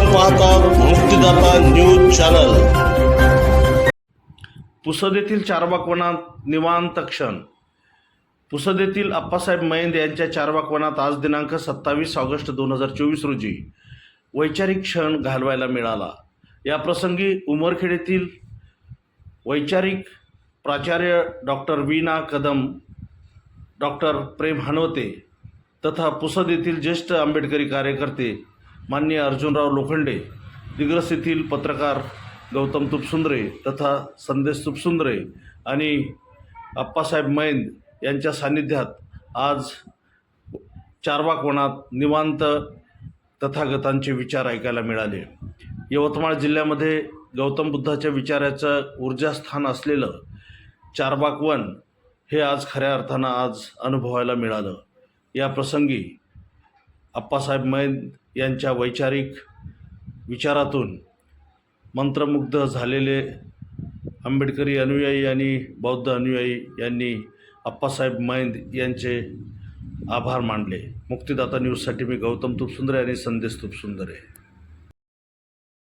आपण पाहतात मुक्तिदाता न्यूज चॅनल. पुसद येथील चारबाग वनात निवांत क्षण. पुसद येथील अप्पासाहेब मयंद यांच्या चारबाग वनात आज दिनांक सत्तावीस ऑगस्ट दोन हजार चोवीस रोजी वैचारिक क्षण घालवायला मिळाला. या प्रसंगी उमरखेड येथील वैचारिक प्राचार्य डॉक्टर वीणा कदम डॉक्टर प्रेम हनवते तथा पुसद येथील ज्येष्ठ आंबेडकरी कार्यकर्ते माननीय अर्जुनराव लोखंडे दिग्रस येथील पत्रकार गौतम तुपसुंदरे तथा संदेश तुपसुंदरे आणि अप्पासाहेब मैंद यांच्या सान्निध्यात आज चारबाग वनात निवांत तथागतांचे विचार ऐकायला मिळाले. यवतमाळ जिल्ह्यामध्ये गौतम बुद्धाच्या विचाराचं ऊर्जास्थान असलेलं चारबाग वन हे आज खऱ्या अर्थानं आज अनुभवायला मिळालं. या प्रसंगी अप्पासाहेब मैंद यांच्या वैचारिक विचारातून मंत्रमुग्ध झालेले आंबेडकरी अनुयायी आणि बौद्ध अनुयायी यांनी अप्पासाहेब मैंद यांचे आभार मानले. मुक्तिदाता न्यूजसाठी मी गौतम तुपसुंदरे आणि संदेश तुपसुंदरे.